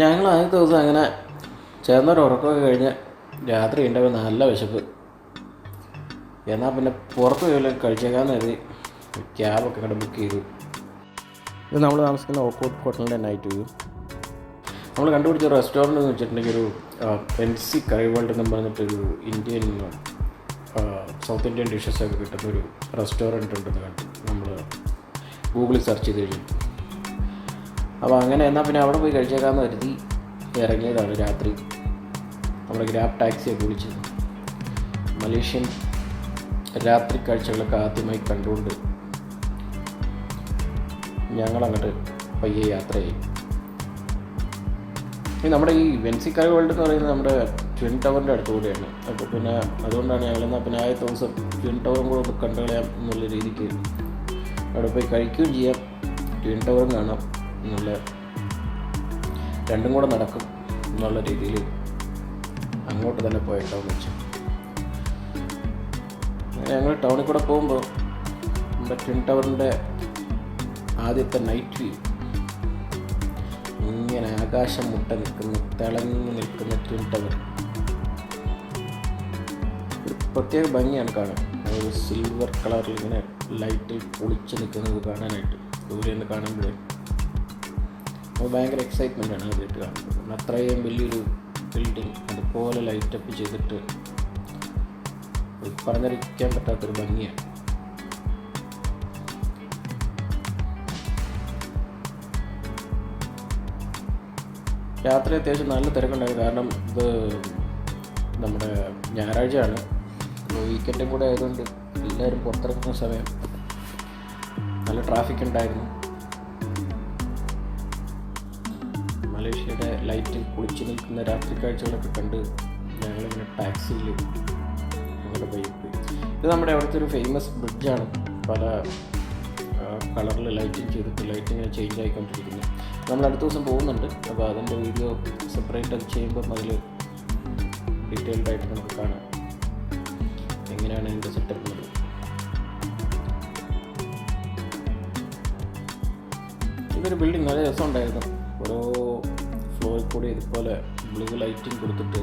ഞങ്ങൾ ആദ്യത്തെ ദിവസം അങ്ങനെ ചേർന്നൊരു ഉറക്കമൊക്കെ കഴിഞ്ഞ് രാത്രി ഉണ്ടാവും നല്ല വിശപ്പ്. എന്നാൽ പിന്നെ പുറത്ത് പോയി കഴിച്ചേക്കാന്ന് കരുതി ക്യാബൊക്കെ അങ്ങോട്ട് ബുക്ക് ചെയ്തു. ഇത് നമ്മൾ താമസിക്കുന്ന ഓക്കോട്ട് ഹോട്ടലിന്റെ നൈറ്റ് വ്യൂ നമ്മൾ കണ്ടുപിടിച്ച റെസ്റ്റോറന്റ് എന്ന് വെച്ചിട്ടുണ്ടെങ്കിൽ ഒരു എൻ സി കറി വേൾഡ് എന്ന് പറഞ്ഞിട്ടൊരു ഇന്ത്യൻ സൗത്ത് ഇന്ത്യൻ ഡിഷസ് ഒക്കെ കിട്ടുന്ന ഒരു റെസ്റ്റോറന്റ് ഉണ്ടെന്ന് കണ്ടു. നമ്മൾ ഗൂഗിളിൽ സെർച്ച് ചെയ്ത് കഴിഞ്ഞു. അപ്പോൾ അങ്ങനെ എന്നാൽ പിന്നെ അവിടെ പോയി കഴിച്ചേക്കാമെന്ന് കരുതി ഇറങ്ങിയതാണ് രാത്രി. നമ്മുടെ ഗ്രാബ് ടാക്സിയൊക്കെ വിളിച്ചത് മലേഷ്യൻ രാത്രി കാഴ്ചകളൊക്കെ ആദ്യമായി കണ്ടുകൊണ്ട് ഞങ്ങളങ്ങോട്ട് പയ്യെ യാത്രയായി. ഈ നമ്മുടെ ഈ വെൻസിക്കായ വേൾഡ് എന്ന് പറയുന്നത് നമ്മുടെ ട്വിൻ ടവറിന്റെ അടുത്ത് കൂടെയാണ്. അപ്പോൾ പിന്നെ അതുകൊണ്ടാണ് ഞങ്ങൾ എന്നാൽ പിന്നെ ആദ്യത്തെ ദിവസം ട്വിൻ ടവറും കൂടെ ഒന്ന് കണ്ടുകളയാം എന്നുള്ള രീതിക്ക് അവിടെ പോയി കഴിക്കുകയും ചെയ്യാം. ട്വിൻ ടവറും കാണാം. എന്നുള്ള രണ്ടും കൂടെ നടക്കും എന്നുള്ള രീതിയിൽ അങ്ങോട്ട് തന്നെ പോയിട്ടാവും വെച്ചു ഞങ്ങൾ ടൗണിൽ കൂടെ പോകുമ്പോൾ നമ്മുടെ ട്വിൻ ടവറിന്റെ ആദ്യത്തെ നൈറ്റ് വ്യൂ ഇങ്ങനെ ആകാശം മുട്ട നിൽക്കുന്ന തിളങ്ങി നിൽക്കുന്ന ട്വിൻ ടവർ. പ്രത്യേക ഭംഗിയാണ് കാണാൻ. ഒരു സിൽവർ കളറിൽ ഇങ്ങനെ ലൈറ്റിൽ പൊളിച്ച് നിൽക്കുന്നത് കാണാനായിട്ട് ദൂരെ നിന്ന് കാണുമ്പോഴേ. അത് ഭയങ്കര എക്സൈറ്റ്മെന്റ് ആണ് ആദ്യമായിട്ട് കാണുന്നത്. കാരണം അത്രയും വലിയൊരു ബിൽഡിങ് അതുപോലെ ലൈറ്റപ്പ് ചെയ്തിട്ട് പറഞ്ഞിരിക്കാൻ പറ്റാത്തൊരു ഭംഗിയാണ്. രാത്രി അത്യാവശ്യം നല്ല തിരക്കുണ്ടായിരുന്നു. കാരണം ഇത് നമ്മുടെ ഞായറാഴ്ചയാണ്. വീക്കെൻഡും കൂടെ ആയതുകൊണ്ട് എല്ലാവരും പുറത്തിറങ്ങുന്ന സമയം നല്ല ട്രാഫിക് ഉണ്ടായിരുന്നു. മലേഷ്യയുടെ ലൈറ്റിൽ കുളിച്ച് നിൽക്കുന്ന രാത്രി കാഴ്ചകളൊക്കെ കണ്ട് ഞങ്ങളിങ്ങനെ ടാക്സിയിൽ ഞങ്ങളുടെ പോയി ഇത് നമ്മുടെ അവിടുത്തെ ഒരു ഫേമസ് ബ്രിഡ്ജാണ് പല കളറിൽ ലൈറ്റിംഗ് ചെയ്തിട്ട് ലൈറ്റിംഗ് ചേഞ്ച് ആയിക്കൊണ്ടിരിക്കുന്നു. നമ്മൾ അടുത്ത ദിവസം പോകുന്നുണ്ട്. അപ്പോൾ അതിന്റെ വീഡിയോ സെപ്പറേറ്റ് അത് ചെയ്യുമ്പം അതിൽ ഡീറ്റെയിൽഡ് ആയിട്ട് നമുക്ക് കാണാം. എങ്ങനെയാണ് അതിന്റെ സെറ്റപ്പ് എന്നുള്ളത്. ഇതൊരു ബിൽഡിംഗ് നല്ല രസമുണ്ടായിരുന്നു. ഓരോ ഫ്ലോറിൽ കൂടി ഇതുപോലെ ബ്ലൂ ലൈറ്റിംഗ് കൊടുത്തിട്ട്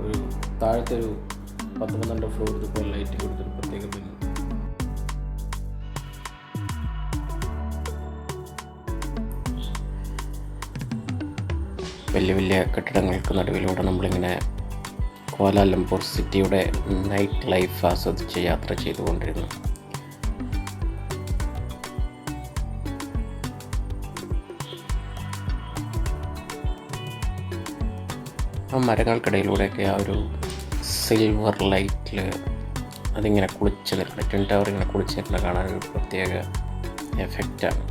ഒരു താഴത്തെ ഒരു പത്ത് പന്ത്രണ്ട് ഫ്ലോർ ഇതുപോലെ ലൈറ്റിംഗ് കൊടുത്തിട്ട് പ്രത്യേക പിന്നെ വലിയ വലിയ കെട്ടിടങ്ങൾക്ക് നടുവിലൂടെ നമ്മളിങ്ങനെ കോലാലംപൂർ സിറ്റിയുടെ നൈറ്റ് ലൈഫ് ആസ്വദിച്ച് യാത്ര ചെയ്തുകൊണ്ടിരുന്നു. ആ മരങ്ങൾക്കിടയിലൂടെയൊക്കെ ആ ഒരു സിൽവർ ലൈറ്റിൽ അതിങ്ങനെ കുളിച്ച് നിൽക്കുന്ന ട്വിൻ ടവർ ഇങ്ങനെ കുളിച്ച് നിൽക്കുന്ന കാണാൻ ഒരു പ്രത്യേക എഫക്റ്റാണ്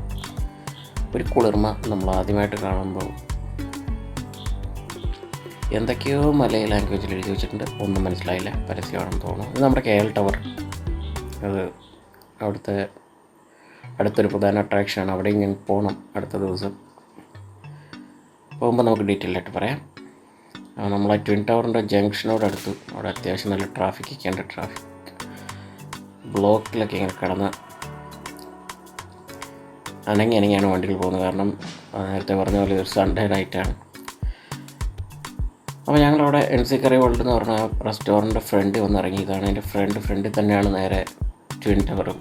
ഒരു കുളിർമ നമ്മൾ ആദ്യമായിട്ട് കാണുമ്പോൾ എന്തൊക്കെയോ മലയ ലാംഗ്വേജിൽ എഴുതി വെച്ചിട്ടുണ്ട്. ഒന്നും മനസ്സിലായില്ല. പരസ്യമാണെന്ന് തോന്നുന്നു. ഇത് നമ്മുടെ കെ എൽ ടവർ അത് അവിടുത്തെ അടുത്തൊരു പ്രധാന അട്രാക്ഷനാണ് അവിടെ ഇങ്ങനെ പോകണം അടുത്ത ദിവസം. പോകുമ്പോൾ നമുക്ക് ഡീറ്റെയിൽ ആയിട്ട് പറയാം. നമ്മളെ ട്വിൻ ടവറിന്റെ ജംഗ്ഷനോട് അടുത്ത്. അവിടെ അത്യാവശ്യം നല്ല ട്രാഫിക് ഒക്കെ ഉണ്ട്. ട്രാഫിക് ബ്ലോക്കിലൊക്കെ ഇങ്ങനെ കിടന്ന് അനങ്ങി അനങ്ങിയാണ് വണ്ടികൾ പോകുന്നത്. കാരണം നേരത്തെ പറഞ്ഞ പോലെ ഒരു സൺഡേ നൈറ്റാണ് അപ്പോൾ ഞങ്ങളവിടെ എൻ സി കറി വേൾഡ് എന്ന് പറഞ്ഞ റെസ്റ്റോറന്റ് ഫ്രണ്ട് വന്ന് ഇറങ്ങിയതാണ് എന്റെ ഫ്രണ്ട് ഫ്രണ്ടിൽ തന്നെയാണ് നേരെ ട്വിൻ ടവറും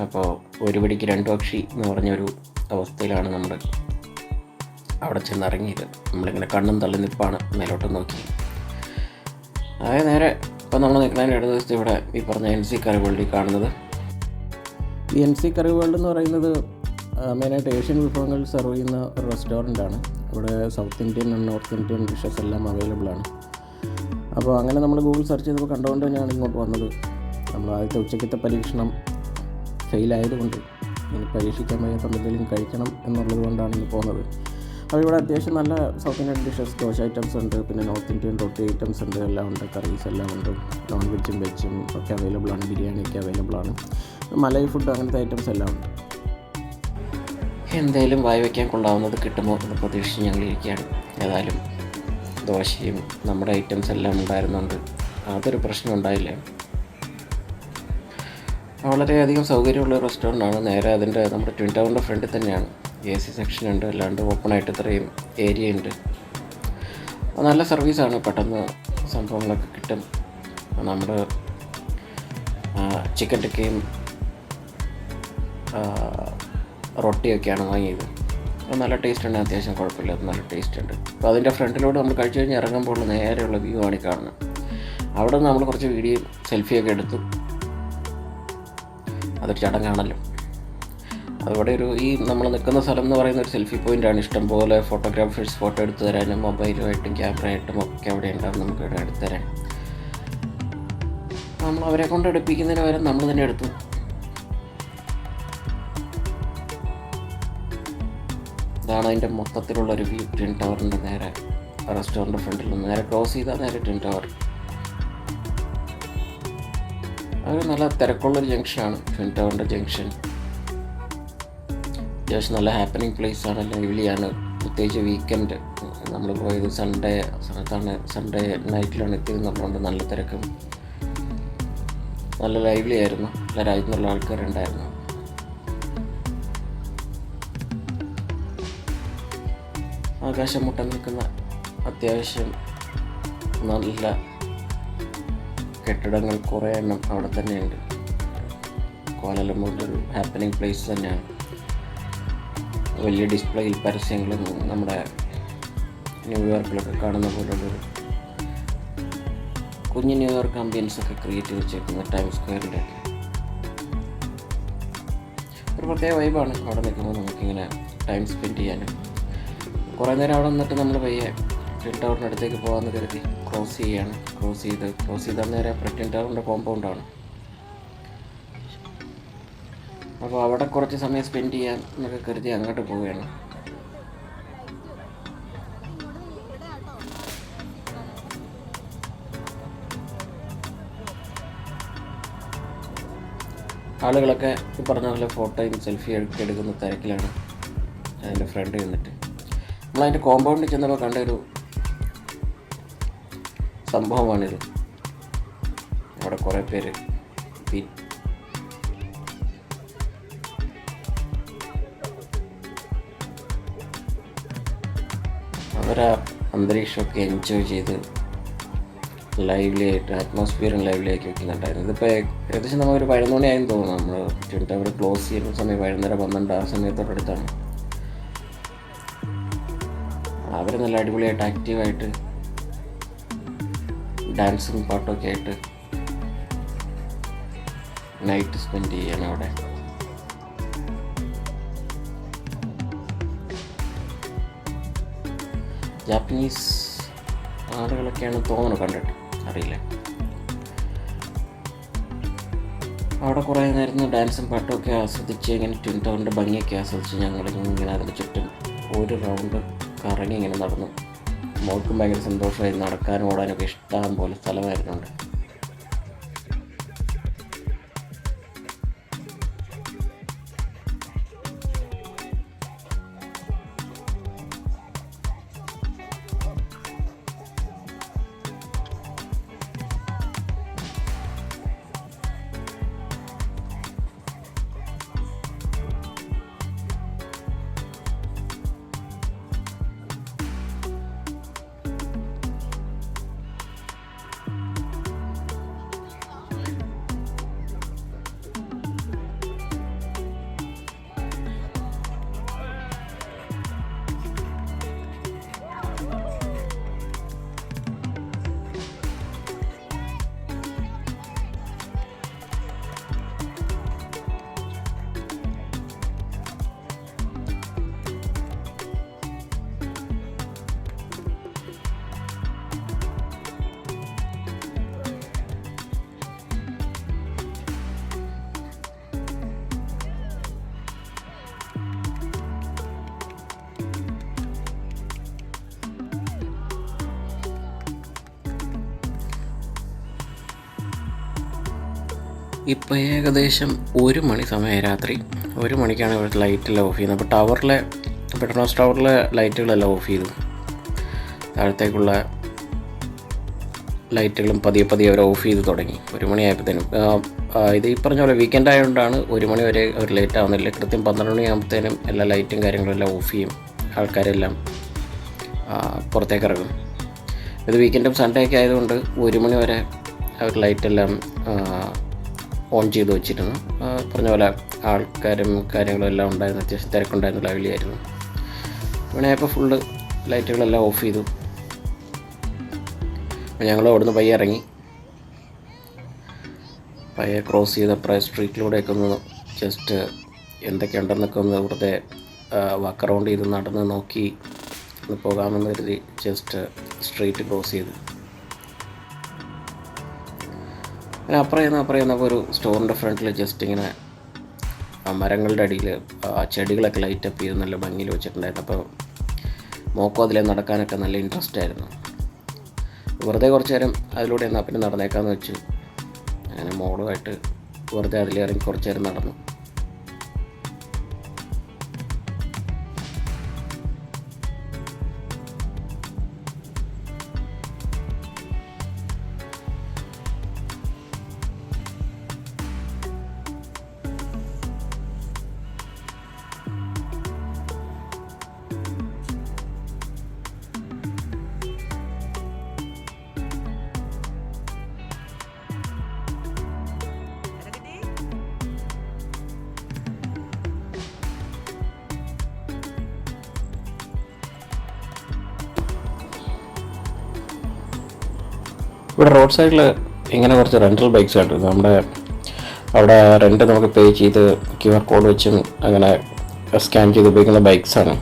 അപ്പോൾ ഒരു പിടിക്ക് രണ്ട് പക്ഷി എന്ന് പറഞ്ഞൊരു അവസ്ഥയിലാണ് നമ്മൾ അവിടെ ചെന്ന് ഇറങ്ങിയത് നമ്മളിങ്ങനെ കണ്ണും തള്ളി നിൽപ്പാണ് മേലോട്ട് നോക്കി. അതായത് നേരെ ഇപ്പം നമ്മൾ നിൽക്കുന്നതിന്റെ ഇടത് ദിവസത്തെ ഇവിടെ ഈ പറഞ്ഞ എൻ സി കറി വേൾഡിൽ കാണുന്നത്. ഈ എൻ സി കറി വേൾഡ് എന്ന് പറയുന്നത് മെയിനായിട്ട് ഏഷ്യൻ വിഭവങ്ങൾ സെർവ് ചെയ്യുന്ന ഒരു റെസ്റ്റോറന്റ് ആണ്. ഇവിടെ South Indian North Indian dishes എല്ലാം അവൈലബിൾ ആണ്. അപ്പോൾ അങ്ങനെ നമ്മൾ ഗൂഗിൾ സെർച്ച് ചെയ്തപ്പോൾ കണ്ടുകൊണ്ട് തന്നെയാണ് ഇങ്ങോട്ട് വന്നത്. നമ്മൾ ആദ്യത്തെ ഉച്ചക്കത്തെ പരീക്ഷണം ഫെയിലായതുകൊണ്ട് ഇനി പരീക്ഷിക്കാൻ വയ്യാത്ത എന്തെങ്കിലും കഴിക്കണം എന്നുള്ളത് കൊണ്ടാണ് ഇന്ന് പോകുന്നത്. ഇവിടെ അത്യാവശ്യം നല്ല South Indian dishes dosa items ഉണ്ട് പിന്നെ നോർത്ത് ഇന്ത്യൻ റൊട്ടി ഐറ്റംസ് ഉണ്ട് എല്ലാം ഉണ്ട് കറീസ് എല്ലാം ഉണ്ട് നോൺ വെജും വെജും ഒക്കെ അവൈലബിൾ ആണ് ബിരിയാണി ഒക്കെ അവൈലബിൾ ആണ് മലൈ ഫുഡ് അങ്ങനത്തെ ഐറ്റംസ് എല്ലാം ഉണ്ട്. എന്തായാലും വായി വയ്ക്കാൻ കൊണ്ടാവുന്നത് കിട്ടുമോ എന്ന് പ്രതീക്ഷിച്ച് ഞങ്ങൾ ഇരിക്കുകയാണ്. ഏതായാലും ദോശയും നമ്മുടെ ഐറ്റംസ് എല്ലാം ഉണ്ടായിരുന്നുണ്ട്. അതൊരു പ്രശ്നം ഉണ്ടായില്ല? വളരെയധികം സൗകര്യമുള്ള റെസ്റ്റോറന്റ് ആണ്. നേരെ അതിന്റെ നമ്മുടെ ട്വിൻ ടവറിന്റെ ഫ്രണ്ടിൽ തന്നെയാണ്. എ സി സെക്ഷൻ ഉണ്ട് അല്ലാണ്ട് ഓപ്പൺ ഓപ്പണായിട്ട് ഇത്രയും ഏരിയ ഉണ്ട്. നല്ല സർവീസാണ് പെട്ടെന്ന് സംഭവങ്ങളൊക്കെ കിട്ടും. നമ്മുടെ ചിക്കൻ ടിക്കയും റൊട്ടിയൊക്കെയാണ് വാങ്ങിയത്. അത് നല്ല ടേസ്റ്റ് ഉണ്ട് അത്യാവശ്യം കുഴപ്പമില്ല അത് നല്ല ടേസ്റ്റ് ഉണ്ട്. അപ്പോൾ അതിന്റെ ഫ്രണ്ടിലൂടെ നമ്മൾ കഴിച്ചു കഴിഞ്ഞ് ഇറങ്ങുമ്പോൾ നേരെയുള്ള വ്യൂ ആണ് കാണുന്നത്. അവിടെ നമ്മൾ കുറച്ച് വീഡിയോ സെൽഫിയൊക്കെ എടുത്തു. അതൊരു ചടങ്ങാണല്ലോ. അതുപോലെ ഒരു ഈ നമ്മൾ നിൽക്കുന്ന സ്ഥലം എന്ന് പറയുന്ന ഒരു സെൽഫി പോയിന്റാണ് ഇഷ്ടംപോലെ ഫോട്ടോഗ്രാഫേഴ്സ് ഫോട്ടോ എടുത്തു തരാനും മൊബൈലുമായിട്ടും ക്യാമറയായിട്ടും ഒക്കെ അവിടെ ഉണ്ടാവും നമുക്ക് ഇവിടെ എടുത്തു തരാൻ. നമ്മൾ അവരെ കൊണ്ട് എടുപ്പിക്കുന്നതിന് പകരം നമ്മൾ തന്നെ എടുത്തു. ഇതാണ് അതിന്റെ മൊത്തത്തിലുള്ള ഒരു വ്യൂ ട്വിൻ ടവറിന്റെ നേരെ റെസ്റ്റോറന്റ് ഫ്രണ്ടിൽ നിന്ന് നേരെ ക്രോസ് ചെയ്താൽ നേരെ ട്വിൻ ടവർ അതൊരു നല്ല തിരക്കുള്ളൊരു ജംഗ്ഷനാണ് ട്വിൻ ടവറിന്റെ ജംഗ്ഷൻ അത്യാവശ്യം നല്ല ഹാപ്പനിങ് പ്ലേസ് ആണ്. ലൈവ്ലിയാണ് പ്രത്യേകിച്ച് വീക്കെൻഡ് നമ്മൾ പോയത് സൺഡേ സൺഡേ നൈറ്റിലാണ് എത്തിയത് നമ്മളുണ്ട് നല്ല തിരക്കും. നല്ല ലൈവ്ലി ആയിരുന്നു. എല്ലാ രാജ്യത്തു നിന്നുള്ള ആൾക്കാരുണ്ടായിരുന്നു. ആകാശം മുട്ട നിൽക്കുന്ന അത്യാവശ്യം നല്ല കെട്ടിടങ്ങൾ കുറേ എണ്ണം അവിടെ തന്നെയുണ്ട്. കോലാലംപൂരിലൊരു ഹാപ്പനിങ് പ്ലേസ് തന്നെയാണ്. വലിയ ഡിസ്പ്ലേയിൽ പരസ്യങ്ങൾ നമ്മുടെ ന്യൂയോർക്കിലൊക്കെ കാണുന്ന പോലുള്ളൊരു കുഞ്ഞ് ന്യൂയോർക്ക് ആംബിയൻസ് ഒക്കെ ക്രിയേറ്റ് ചെയ്ത് വെച്ചേക്കുന്ന ടൈം സ്ക്വയറിന്റെ ഒക്കെ ഒരു പ്രത്യേക വൈബാണ് അവിടെ നിൽക്കുമ്പോൾ നമുക്കിങ്ങനെ ടൈം സ്പെൻഡ് ചെയ്യാനും. കുറേ നേരം അവിടെ നിന്നിട്ട് നമ്മൾ പയ്യെ ട്വിൻ ടവറിന്റെ അടുത്തേക്ക് പോകാമെന്ന് കരുതി ക്രോസ് ചെയ്യാണ് ക്രോസ് ചെയ്ത് ക്രോസ് ചെയ്താൽ നേരെ ട്വിൻ ടവറിന്റെ കോമ്പൗണ്ടാണ് അപ്പോൾ അവിടെ കുറച്ച് സമയം സ്പെൻഡ് ചെയ്യാൻ എന്നൊക്കെ കരുതി അങ്ങോട്ട് പോവുകയാണ്. ആളുകളൊക്കെ ഈ പറഞ്ഞ പോലെ ഫോട്ടോയും സെൽഫി ഒക്കെ എടുക്കുന്ന തിരക്കിലാണ് അതിന്റെ ഫ്രണ്ട് നിന്നിട്ട്. നമ്മളതിന്റെ കോമ്പൗണ്ടിൽ ചെന്നപ്പോൾ കണ്ടൊരു സംഭവമാണിത്. അവിടെ കുറേ പേര് അവരാ അന്തരീക്ഷമൊക്കെ എൻജോയ് ചെയ്ത് ലൈവ്ലി ആയിട്ട് അറ്റ്മോസ്ഫിയറും ലൈവ്ലി ആക്കി വെക്കുന്നുണ്ടായിരുന്നു. ഇതിപ്പോൾ ഏകദേശം നമുക്കൊരു പതിനൊന്ന് ആയെന്ന് തോന്നുന്നു നമ്മൾ ചുരുട്ട് അവിടെ ക്ലോസ് ചെയ്യുന്ന സമയം വൈകുന്നേരം പന്ത്രണ്ട് ആ സമയത്തോടടുത്താണ്. അവർ നല്ല അടിപൊളിയായിട്ട് ആക്റ്റീവായിട്ട് ഡാൻസും പാട്ടൊക്കെ ആയിട്ട് നൈറ്റ് സ്പെൻഡ് ചെയ്യാണ് അവിടെ. ജാപ്പനീസ് ആളുകളൊക്കെയാണ് തോന്നുന്നു കണ്ടിട്ട്. അറിയില്ല. അവിടെ കുറേ നേരം ഡാൻസും പാട്ടും ഒക്കെ ആസ്വദിച്ച് ഇങ്ങനെ ട്വിൻ ടവറിന്റെ ഭംഗിയൊക്കെ ആസ്വദിച്ച് ഞങ്ങൾ ഇങ്ങനെ അതിന് ചുറ്റും ഒരു റൗണ്ട് കറങ്ങി ഇങ്ങനെ നടന്നു. മോൾക്കും ഭയങ്കര സന്തോഷമായി നടക്കാനും ഓടാനൊക്കെ ഇഷ്ടം പോലെ സ്ഥലമായിരുന്നുണ്ട്. ഇപ്പോൾ ഏകദേശം ഒരു മണി സമയം രാത്രി. ഒരു മണിക്കാണ് ഇവിടുത്തെ ലൈറ്റെല്ലാം ഓഫ് ചെയ്യുന്നത്. അപ്പോൾ ടവറിലെ പെട്രോസ് ടവറിലെ ലൈറ്റുകളെല്ലാം ഓഫ് ചെയ്തു. താഴത്തേക്കുള്ള ലൈറ്റുകളും പതിയെ പതിയെ അവർ ഓഫ് ചെയ്ത് തുടങ്ങി. ഒരു മണിയായപ്പോഴത്തേനും. ഇത് ഈ പറഞ്ഞ പോലെ വീക്കെൻഡ് ആയതുകൊണ്ടാണ് ഒരു മണി വരെ ഒരു ലേറ്റ് ആവുന്നില്ല. കൃത്യം പന്ത്രണ്ട് മണിയാകുമ്പോഴത്തേനും എല്ലാ ലൈറ്റും കാര്യങ്ങളും എല്ലാം ഓഫ് ചെയ്യും. ആൾക്കാരെല്ലാം പുറത്തേക്ക് ഇറങ്ങും ഇത് വീക്കെൻഡും സൺഡേ ഒക്കെ ആയതുകൊണ്ട് ഒരു മണി വരെ അവർ ലൈറ്റെല്ലാം ഓൺ ചെയ്ത് വെച്ചിരുന്നു. പറഞ്ഞ പോലെ ആൾക്കാരും കാര്യങ്ങളും എല്ലാം ഉണ്ടായിരുന്നു. അത്യാവശ്യം തിരക്കുണ്ടായിരുന്നു. ലൈവിലായിരുന്നു മണിയായപ്പോൾ ഫുള്ള് ലൈറ്റുകളെല്ലാം ഓഫ് ചെയ്തു. അപ്പോൾ ഞങ്ങൾ അവിടുന്ന് പയ്യെ ഇറങ്ങി. പയ്യെ ക്രോസ് ചെയ്ത പ്രൈ സ്ട്രീറ്റിലൂടെയൊക്കെ ഒന്ന് ജസ്റ്റ് എന്തൊക്കെയുണ്ടെന്നൊക്കെ ഒന്ന് ഇവിടുത്തെ വാക്ക് അറൗണ്ട് ചെയ്ത് നടന്ന് നോക്കി ഒന്ന് പോകാമെന്ന് കരുതി ജസ്റ്റ് സ്ട്രീറ്റ് ക്രോസ് ചെയ്ത്. പിന്നെ അപ്പുറം അപ്പുറം ചെന്നപ്പോൾ ഒരു സ്റ്റോറിന്റെ ഫ്രണ്ടിൽ ജസ്റ്റ് ഇങ്ങനെ മരങ്ങളുടെ അടിയിൽ ചെടികളൊക്കെ ലൈറ്റ് അപ്പ് ചെയ്ത് നല്ല ഭംഗിയിൽ വെച്ചിട്ടുണ്ടായിരുന്നു. അപ്പോൾ മോക്കോ അതിലെ നടക്കാനൊക്കെ നല്ല ഇൻട്രസ്റ്റ് ആയിരുന്നു. വെറുതെ കുറച്ച് നേരം അതിലൂടെ എന്നാൽ പിന്നെ നടന്നേക്കാമെന്ന് വെച്ച് അങ്ങനെ മോളുമായിട്ട് വെറുതെ അതിലിറങ്ങി കുറച്ച് നേരം നടന്നു. ഇവിടെ റോഡ് സൈഡിൽ ഇങ്ങനെ കുറച്ച് റെന്റൽ ബൈക്സ് ഉണ്ട് നമ്മുടെ അവിടെ റെന്റ് നമുക്ക് പേ ചെയ്ത് ക്യു ആർ കോഡ് വെച്ചും അങ്ങനെ സ്കാൻ ചെയ്ത് ഉപയോഗിക്കുന്ന ബൈക്സാണ്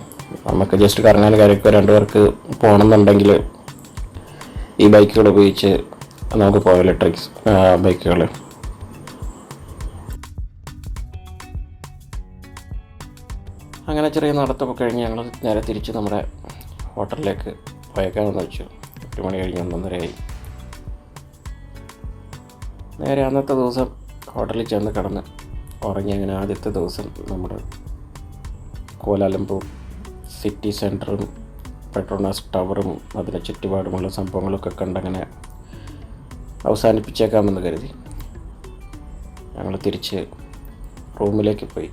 നമുക്ക് ജസ്റ്റ് കറങ്ങാൻ കാര്യമൊക്കെ രണ്ട് പേർക്ക് പോകണമെന്നുണ്ടെങ്കിൽ ഈ ബൈക്കുകൾ ഉപയോഗിച്ച് നമുക്ക് പോകാം ഇലക്ട്രിക്സ് ബൈക്കുകൾ അങ്ങനെ ചെറിയ നടത്തമൊക്കെ കഴിഞ്ഞ് ഞങ്ങൾ നേരെ തിരിച്ച് നമ്മുടെ ഹോട്ടലിലേക്ക് പോയേക്കാമെന്ന് വെച്ചു. ഒരു മണി കഴിഞ്ഞ് ഒന്നൊന്നരയായി. നേരെ അന്നത്തെ ദിവസം ഹോട്ടലിൽ ചെന്ന് കിടന്ന് ഉറങ്ങി അങ്ങനെ ആദ്യത്തെ ദിവസം നമ്മുടെ കോലാലംപൂർ സിറ്റി സെന്ററും പെട്രോണാസ് ടവറും അതിന് ചുറ്റുപാടുമുള്ള സംഭവങ്ങളൊക്കെ കണ്ടങ്ങനെ അവസാനിപ്പിച്ചേക്കാമെന്ന് കരുതി. ഞങ്ങൾ തിരിച്ച് റൂമിലേക്ക് പോയി.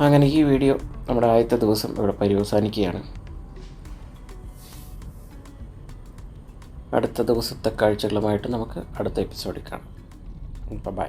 അങ്ങനെ ഈ വീഡിയോ നമ്മുടെ ആദ്യത്തെ ദിവസം ഇവിടെ പര്യവസാനിക്കുകയാണ്. അടുത്ത ദിവസത്തെ കാഴ്ചകളുമായിട്ട് നമുക്ക് അടുത്ത എപ്പിസോഡിൽ കാണാം. ബൈ